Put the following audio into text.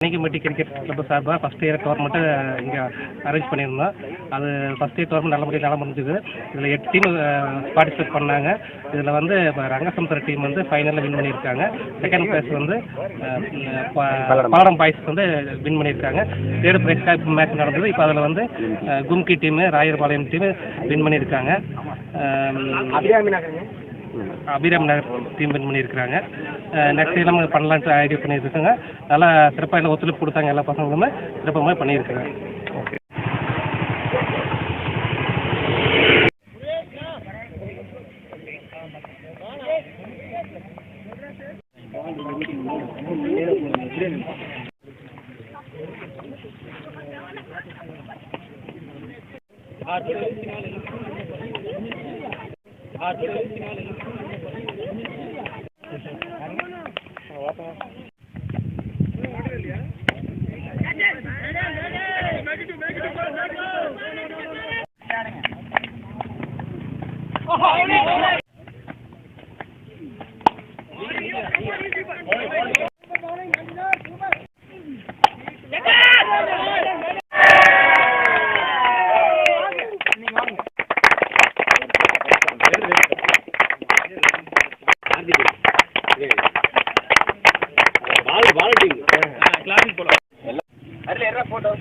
கன்னிகம்பட்டி cricket club சார்பாக first year tournament இங்கே arrange பண்ணியிருந்தோம். அது ஃபஸ்ட் இயர் டோர்னமெண்ட் நல்லா முடிஞ்சுது. இதில் எட்டு டீம் பார்ட்டிசிபேட் பண்ணாங்க. இதில் வந்து இப்போ ரங்கசமுத்திர டீம் வந்து ஃபைனலில் வின் பண்ணியிருக்காங்க. செகண்ட் ப்ரைஸ் வந்து அஹ், ப- பல்லடம் பாய்ஸ் வந்து வின் பண்ணியிருக்காங்க. தேர்ட் ப்ரைஸ்க்காக இப்போ மேட்ச் நடந்தது. இப்போ அதில் வந்து Kumki team Rayarpalayam team win பண்ணியிருக்காங்க. அபிராம் நகர் டீம் வின் பண்ணியிருக்கிறாங்க. நெக்ஸ்ட் நம்ம பண்ணலான்ட்டு ஐடியா பண்ணியிருக்காங்க. நல்லா சிறப்பாக எல்லாம் ஒத்துழைப்பு கொடுத்தாங்க எல்லா பசங்களுமே. சிறப்பாக பண்ணியிருக்காங்க. Okay ball Oh, team classic போலாம் அதுல என்ன போட்டோ